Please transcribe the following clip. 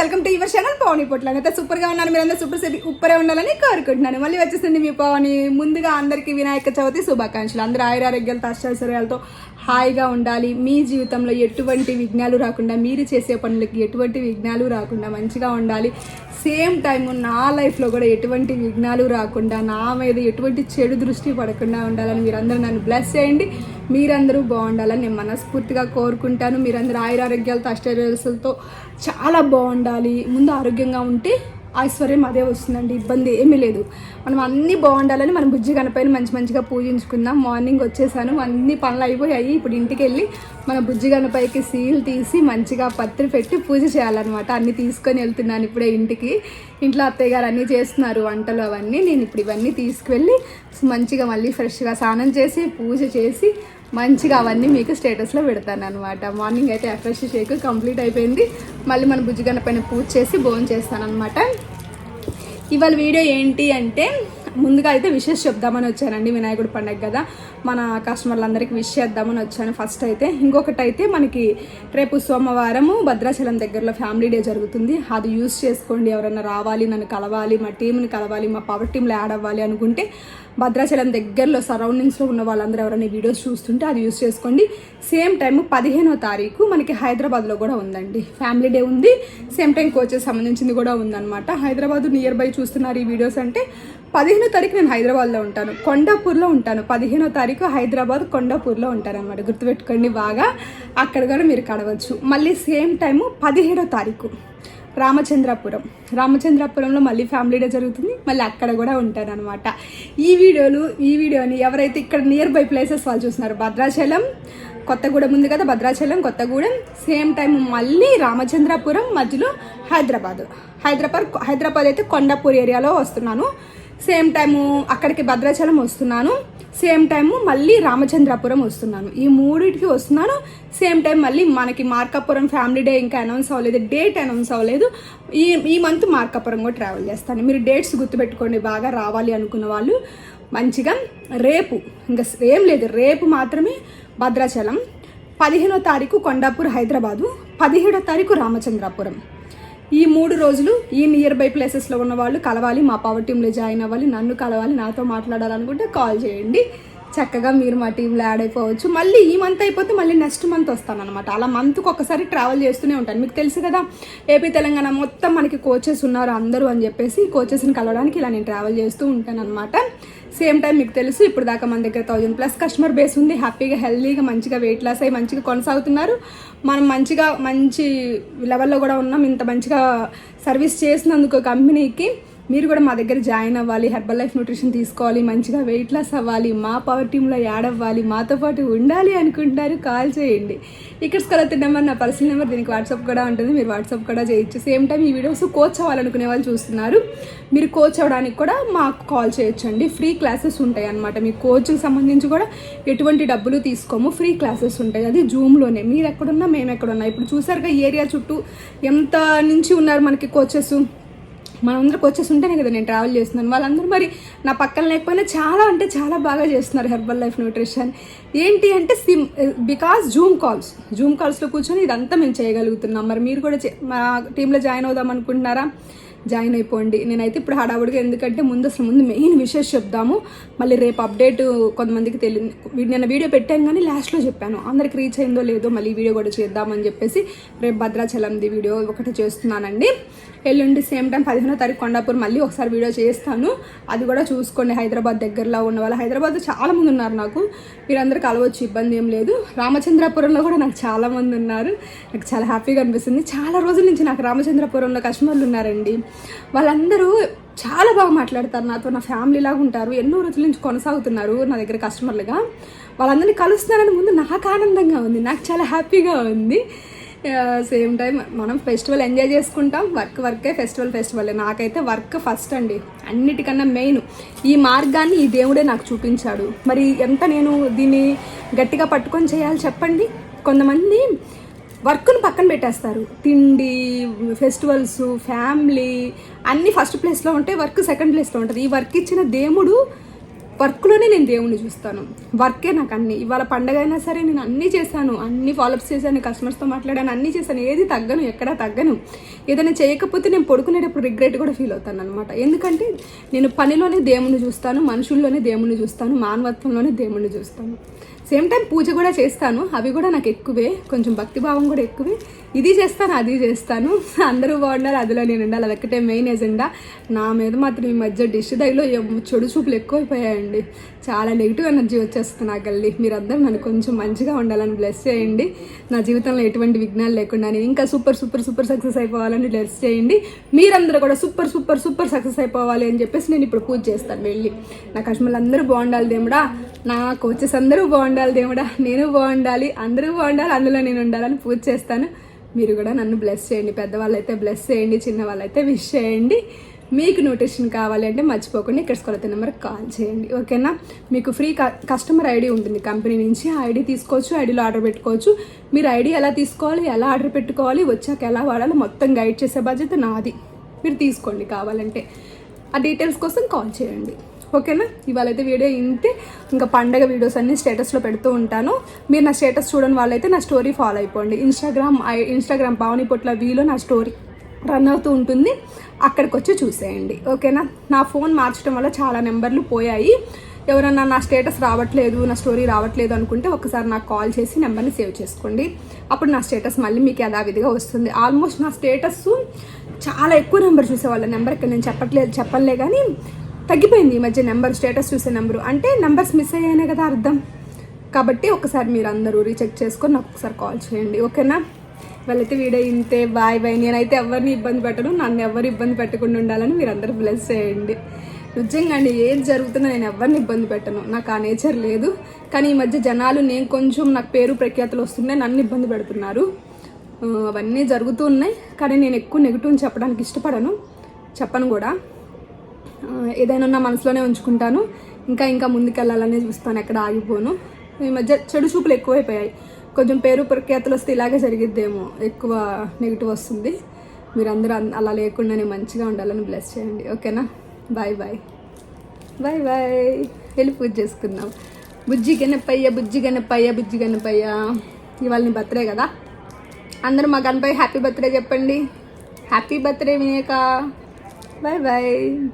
Welcome to your channel Pavani Potla అయితే సూపర్గా ఉన్నాను మీరందరూ సూపర్ సెట్ ఉప్పరే ఉండాలని కోరుకుంటున్నాను. మళ్ళీ వచ్చేసింది మీ పవని ముందుగా అందరికీ వినాయక చవితి శుభాకాంక్షలు. అందరూ ఆయురారోగ్యాలతో అష్టాశ్చర్యాలతో హాయిగా ఉండాలి. మీ జీవితంలో ఎటువంటి విఘ్నాలు రాకుండా మీరు చేసే పనులకి ఎటువంటి విఘ్నాలు రాకుండా మంచిగా ఉండాలి. సేమ్ టైం నా లైఫ్లో కూడా ఎటువంటి విఘ్నాలు రాకుండా నా మీద ఎటువంటి చెడు దృష్టి పడకుండా ఉండాలని మీరందరూ నన్ను బ్లెస్ చేయండి. మీరందరూ బాగుండాలని నేను మనస్ఫూర్తిగా కోరుకుంటాను. మీరందరూ ఆయురారోగ్యాలతో అష్టరసలతో చాలా బాగుండాలి. ముందు ఆరోగ్యంగా ఉంటే ఐశ్వర్యం అదే వస్తుందండి. ఇబ్బంది ఏమీ లేదు. మనం అన్నీ బాగుండాలని మనం బుజ్జి గణపతిని మంచి మంచిగా పూజించుకుందాం. మార్నింగ్ వచ్చేసాను. అన్ని పనులు అయిపోయాయి. ఇప్పుడు ఇంటికి వెళ్ళి మన బుజ్జి గణపతికి సీల్ తీసి మంచిగా పత్రి పెట్టి పూజ చేయాలన్నమాట. అన్నీ తీసుకొని వెళ్తున్నాను ఇప్పుడే ఇంటికి. ఇంట్లో అత్తయ్య గారు అన్నీ చేస్తున్నారు. వంటలు అవన్నీ. నేను ఇప్పుడు ఇవన్నీ తీసుకువెళ్ళి మంచిగా మళ్ళీ ఫ్రెష్గా స్నానం చేసి పూజ చేసి మంచిగా అవన్నీ మీకు స్టేటస్లో పెడతాను అనమాట మార్నింగ్ అయితే ఎఫ్రెష్ షేక్ కంప్లీట్ అయిపోయింది. మళ్ళీ మన బుజ్జిగన్న పైన పూజ చేసి భోజనం చేస్తాను అనమాట ఇవాళ వీడియో ఏంటి అంటే ముందుగా అయితే విషెస్ చెప్దామని వచ్చానండి వినాయకుడి పండగ కదా. మన కస్టమర్లందరికీ విష్ చేద్దామని వచ్చాను ఫస్ట్ అయితే. ఇంకొకటి అయితే మనకి రేపు సోమవారము భద్రాచలం దగ్గరలో ఫ్యామిలీ డే జరుగుతుంది. అది యూస్ చేసుకోండి. ఎవరైనా రావాలి నన్ను కలవాలి మా టీంని కలవాలి మా పవర్ టీంలో యాడ్ అవ్వాలి అనుకుంటే భద్రాచలం దగ్గరలో సరౌండింగ్స్లో ఉన్న వాళ్ళందరూ ఎవరైనా వీడియోస్ చూస్తుంటే అది యూస్ చేసుకోండి. సేమ్ టైం పదిహేనో తారీఖు మనకి హైదరాబాద్లో కూడా ఉందండి. ఫ్యామిలీ డే ఉంది. సేమ్ టైం కోచెస్ సంబంధించింది కూడా ఉందన్నమాట. హైదరాబాద్ నియర్ బై చూస్తున్నారు ఈ వీడియోస్ అంటే పదిహేనో తారీఖు నేను హైదరాబాద్లో ఉంటాను. కొండాపూర్లో ఉంటాను. పదిహేనో తారీఖు హైదరాబాద్ కొండాపూర్లో ఉంటాను అనమాట గుర్తుపెట్టుకోండి బాగా. అక్కడ కూడా మీరు కడవచ్చు. మళ్ళీ సేమ్ టైము పదిహేడో తారీఖు రామచంద్రాపురం. రామచంద్రాపురంలో మళ్ళీ ఫ్యామిలీ డే జరుగుతుంది. మళ్ళీ అక్కడ కూడా ఉంటాను అనమాట ఈ వీడియోలు ఈ వీడియోని ఎవరైతే ఇక్కడ నియర్ బై ప్లేసెస్ వాళ్ళు చూస్తున్నారు భద్రాచలం కొత్తగూడెం ఉంది కదా భద్రాచలం కొత్తగూడెం సేమ్ టైం మళ్ళీ రామచంద్రాపురం మధ్యలో హైదరాబాద్. హైదరాబాద్ హైదరాబాద్ అయితే కొండాపూర్ ఏరియాలో వస్తున్నాను. సేమ్ టైము అక్కడికి భద్రాచలం వస్తున్నాను సేమ్ టైము మళ్ళీ రామచంద్రాపురం వస్తున్నాను. ఈ మూడింటికి వస్తున్నాను సేమ్ టైం మళ్ళీ మనకి మార్కాపురం ఫ్యామిలీ డే ఇంకా అనౌన్స్ అవ్వలేదు డేట్ అనౌన్స్ అవ్వలేదు. ఈ ఈ మంత్ మార్కాపురం కూడా ట్రావెల్ చేస్తాను. మీరు డేట్స్ గుర్తుపెట్టుకోండి బాగా రావాలి అనుకున్న వాళ్ళు. మంచిగా రేపు ఇంకా ఏం లేదు రేపు మాత్రమే భద్రాచలం. పదిహేనో తారీఖు కొండాపూర్ హైదరాబాదు పదిహేడో తారీఖు రామచంద్రాపురం. ఈ మూడు రోజులు ఈ నియర్ బై ప్లేసెస్లో ఉన్న వాళ్ళు కలవాలి మా పవర్ టీంలో జాయిన్ అవ్వాలి నన్ను కలవాలి నాతో మాట్లాడాలనుకుంటే కాల్ చేయండి. చక్కగా మీరు మా టీంలో యాడ్ అయిపోవచ్చు. మళ్ళీ ఈ మంత్ అయిపోతే మళ్ళీ నెక్స్ట్ మంత్ వస్తాను అనమాట అలా మంత్కి ఒకసారి ట్రావెల్ చేస్తూనే ఉంటాను. మీకు తెలుసు కదా ఏపీ తెలంగాణ మొత్తం మనకి కోచెస్ ఉన్నారు అందరూ అని చెప్పేసి కోచెస్ని కలవడానికి ఇలా నేను ట్రావెల్ చేస్తూ ఉంటాను అనమాట సేమ్ టైం మీకు తెలుసు ఇప్పుడు దాకా మన దగ్గర థౌజండ్ ప్లస్ కస్టమర్ బేస్ ఉంది. హ్యాపీగా హెల్దీగా మంచిగా వెయిట్ లాస్ అయ్యి మంచిగా కొనసాగుతున్నారు. మనం మంచిగా మంచి లెవెల్లో కూడా ఉన్నాం. ఇంత మంచిగా సర్వీస్ చేసినందుకు కంపెనీకి మీరు కూడా మా దగ్గర జాయిన్ అవ్వాలి హెర్బల్ లైఫ్ న్యూట్రిషన్ తీసుకోవాలి మంచిగా వెయిట్ లాస్ అవ్వాలి మా పవర్ టీంలో యాడ్ అవ్వాలి మాతో పాటు ఉండాలి అనుకుంటారు కాల్ చేయండి. ఇక్కడ స్కలర్ నెంబర్ నా పర్సనల్ నెంబర్ దీనికి వాట్సాప్ కూడా ఉంటుంది. మీరు వాట్సాప్ కూడా చేయొచ్చు. సేమ్ టైం ఈ వీడియోస్ కోచ్ అవ్వాలనుకునే వాళ్ళు చూస్తున్నారు. మీరు కోచ్ అవ్వడానికి కూడా మాకు కాల్ చేయొచ్చు అండి ఫ్రీ క్లాసెస్ ఉంటాయి అనమాట మీ కోచ్కి సంబంధించి కూడా ఎటువంటి డబ్బులు తీసుకోము. ఫ్రీ క్లాసెస్ ఉంటాయి. అది జూమ్లోనే మీరు ఎక్కడున్నా మేము ఎక్కడున్నా. ఇప్పుడు చూసారుగా ఏరియా చుట్టూ ఎంత నుంచి ఉన్నారు మనకి కోచెస్ మనందరికి వచ్చేసి ఉంటేనే కదా నేను ట్రావెల్ చేస్తున్నాను. వాళ్ళందరూ మరి నా పక్కన లేకపోయినా చాలా అంటే చాలా బాగా చేస్తున్నారు హెర్బల్ లైఫ్ న్యూట్రిషన్ ఏంటి అంటే సిమ్ బికాస్ జూమ్ కాల్స్ జూమ్ కాల్స్లో కూర్చొని ఇదంతా మేము చేయగలుగుతున్నాం. మరి మీరు కూడా చే- మా టీంలో జాయిన్ అవుదాం అనుకుంటున్నారా? జాయిన్ అయిపోండి. నేనైతే ఇప్పుడు హడావుడిగా ఎందుకంటే ముందు అసలు ముందు మెయిన్ విషయం చెప్దాము. మళ్ళీ రేపు అప్డేట్ కొంతమందికి తెలియదు నేను వీడియో పెట్టాను కానీ లాస్ట్లో చెప్పాను. అందరికి రీచ్ అయిందో లేదో మళ్ళీ వీడియో కూడా చేద్దామని చెప్పేసి రేపు భద్రాచలంది వీడియో ఒకటి చేస్తున్నానండి. ఎల్లుండి సేమ్ టైం పదిహేనో తారీఖు కొండాపూర్ మళ్ళీ ఒకసారి వీడియో చేస్తాను. అది కూడా చూసుకోండి. హైదరాబాద్ దగ్గరలో ఉన్న వాళ్ళు. హైదరాబాద్ చాలా మంది ఉన్నారు నాకు. మీరందరూ కలవచ్చు ఇబ్బంది ఏం లేదు. రామచంద్రపురంలో కూడా నాకు చాలా మంది ఉన్నారు. నాకు చాలా హ్యాపీగా అనిపిస్తుంది. చాలా రోజుల నుంచి నాకు రామచంద్రపురంలో కస్టమర్లు ఉన్నారండి. వాళ్ళందరూ చాలా బాగా మాట్లాడతారు నాతో. నా ఫ్యామిలీ లాగా ఉంటారు. ఎన్నో రోజుల నుంచి కొనసాగుతున్నారు నా దగ్గర కస్టమర్లుగా వాళ్ళందరినీ కలుస్తున్నారని ముందు నాకు ఆనందంగా ఉంది. నాకు చాలా హ్యాపీగా ఉంది. సేమ్ టైం మనం ఫెస్టివల్ ఎంజాయ్ చేసుకుంటాం. వర్క్ వర్కే ఫెస్టివల్ ఫెస్టివల్ నాకైతే వర్క్ ఫస్ట్ అండి. అన్నిటికన్నా మెయిన్ ఈ మార్గాన్ని ఈ దేవుడే నాకు చూపించాడు. మరి ఎంత నేను దీన్ని గట్టిగా పట్టుకొని చేయాలి చెప్పండి? కొంతమంది వర్క్ను పక్కన పెట్టేస్తారు. తిండి ఫెస్టివల్స్ ఫ్యామిలీ అన్నీ ఫస్ట్ ప్లేస్లో ఉంటాయి వర్క్ సెకండ్ ప్లేస్లో ఉంటుంది. ఈ వర్క్ ఇచ్చిన దేవుడు వర్క్లోనే నేను దేవుణ్ణి చూస్తాను. వర్కే నాకు అన్ని. ఇవాళ పండగ అయినా సరే నేను అన్నీ చేశాను. అన్ని ఫాలోఅప్స్ చేశాను కస్టమర్స్తో మాట్లాడాను అన్నీ చేశాను. ఏది తగ్గను ఎక్కడా తగ్గను. ఏదైనా చేయకపోతే నేను పడుకునేటప్పుడు రిగ్రెట్ కూడా ఫీల్ అవుతాను అనమాట ఎందుకంటే నేను పనిలోనే దేవుణ్ణి చూస్తాను మనుషుల్లోనే దేవుణ్ణి చూస్తాను మానవత్వంలోనే దేవుణ్ణి చూస్తాను. సేమ్ టైం పూజ కూడా చేస్తాను. అవి కూడా నాకు ఎక్కువే. కొంచెం భక్తిభావం కూడా ఎక్కువే. ఇది చేస్తాను అది చేస్తాను. అందరూ బాగున్నారు. అదిలో నేను ఉండాలి. అదొక్కటే మెయిన్ ఎజెండా నా మీద మాత్రం ఈ మధ్య డిష్ దైలో చెడు చూపులు ఎక్కువైపోయాయండి. చాలా నెగిటివ్ ఎనర్జీ వచ్చేస్తుంది నాకు గల్లీ. మీరందరూ నన్ను కొంచెం మంచిగా ఉండాలని బ్లెస్ చేయండి. నా జీవితంలో ఎటువంటి విఘ్నాలు లేకుండా నేను ఇంకా సూపర్ సూపర్ సూపర్ సక్సెస్ అయిపోవాలని బ్లెస్ చేయండి. మీరందరూ కూడా సూపర్ సూపర్ సూపర్ సక్సెస్ అయిపోవాలి అని చెప్పేసి నేను ఇప్పుడు పూజ చేస్తాను వెళ్ళి. నా కస్టమర్లు అందరూ బాగుండాలి దేవుడా. నా కోచెస్ అందరూ బాగుండాలి దేవుడా. నేను బాగుండాలి అందరూ బాగుండాలి అందులో నేను ఉండాలని పూజ చేస్తాను. మీరు కూడా నన్ను బ్లెస్ చేయండి. పెద్దవాళ్ళు అయితే బ్లెస్ చేయండి చిన్నవాళ్ళు అయితే విష్ చేయండి. మీకు న్యూట్రిషన్ కావాలి అంటే మర్చిపోకుండా ఇక్కడ స్కొలత నెంబర్ కాల్ చేయండి. ఓకేనా మీకు ఫ్రీ కస్టమర్ ఐడి ఉంటుంది. కంపెనీ నుంచి ఆ ఐడి తీసుకోవచ్చు ఐడిలో ఆర్డర్ పెట్టుకోవచ్చు. మీరు ఐడి ఎలా తీసుకోవాలి ఎలా ఆర్డర్ పెట్టుకోవాలి వచ్చాక ఎలా వాడాలి మొత్తం గైడ్ చేసే బాధ్యత నాది. మీరు తీసుకోండి కావాలంటే. ఆ డీటెయిల్స్ కోసం కాల్ చేయండి. ఓకేనా? ఇవాళ అయితే వీడియో ఇంతే. ఇంకా పండగ వీడియోస్ అన్ని స్టేటస్లో పెడుతూ ఉంటాను. మీరు నా స్టేటస్ చూడని వాళ్ళైతే నా స్టోరీ ఫాలో అయిపోండి. ఇన్స్టాగ్రామ్ ఐ- ఇన్స్టాగ్రామ్ పావని పొట్ల వీలో నా స్టోరీ రన్ అవుతూ ఉంటుంది. అక్కడికి వచ్చి చూసేయండి. ఓకేనా? నా ఫోన్ మార్చడం వల్ల చాలా నెంబర్లు పోయాయి. ఎవరన్నా నా స్టేటస్ రావట్లేదు నా స్టోరీ రావట్లేదు అనుకుంటే ఒకసారి నాకు కాల్ చేసి నెంబర్ని సేవ్ చేసుకోండి. అప్పుడు నా స్టేటస్ మళ్ళీ మీకు యథావిధిగా వస్తుంది. ఆల్మోస్ట్ నా స్టేటస్ చాలా ఎక్కువ నెంబర్ చూసేవాళ్ళ. నెంబర్ ఇక్కడ నేను చెప్పట్లేదు చెప్పలే కానీ తగ్గిపోయింది ఈ మధ్య నెంబర్ స్టేటస్ చూసే నెంబరు. అంటే నెంబర్స్ మిస్ అయ్యాయనే కదా అర్థం. కాబట్టి ఒకసారి మీరు అందరూ రీచెక్ చేసుకొని నాకు ఒకసారి కాల్ చేయండి ఓకేనా? వాళ్ళైతే వీడియో ఇంతే బాయ్ బాయ్. నేనైతే ఎవరిని ఇబ్బంది పెట్టను నన్ను ఎవరు ఇబ్బంది పెట్టకుండా ఉండాలని మీరు అందరూ బ్లెస్ చేయండి. నిజంగా అండి ఏది జరుగుతున్నా నేను ఎవరిని ఇబ్బంది పెట్టను. నాకు ఆ నేచర్ లేదు. కానీ ఈ మధ్య జనాలు నేను కొంచెం నాకు పేరు ప్రఖ్యాతులు వస్తున్నాయి నన్ను ఇబ్బంది పెడుతున్నారు. అవన్నీ జరుగుతూ ఉన్నాయి. కానీ నేను ఎక్కువ నెగిటివ్ చెప్పడానికి ఇష్టపడను. చెప్పను కూడా. ఏదైనా నా మనసులోనే ఉంచుకుంటాను. ఇంకా ఇంకా ముందుకెళ్ళాలనే చూస్తాను ఎక్కడ ఆగిపోను. ఈ మధ్య చెడు చూపులు ఎక్కువైపోయాయి. కొంచెం పేరు ప్రఖ్యాతులు వస్తే ఇలాగే జరిగిద్దేమో. ఎక్కువ నెగిటివ్ వస్తుంది. మీరందరూ అన్- అలా లేకుండానే మంచిగా ఉండాలని బ్లెస్ చేయండి. ఓకేనా? బాయ్ బాయ్ బాయ్ బాయ్ వెళ్ళి పూజ చేసుకుందాం. బుజ్జి గణపయ్య బుజ్జి గణపయ్య బుజ్జి గణపయ్య. ఇవాళ నీ బర్త్డే కదా? అందరూ మా గణపయ్య హ్యాపీ బర్త్డే చెప్పండి. హ్యాపీ బర్త్డే వినేక బాయ్ బాయ్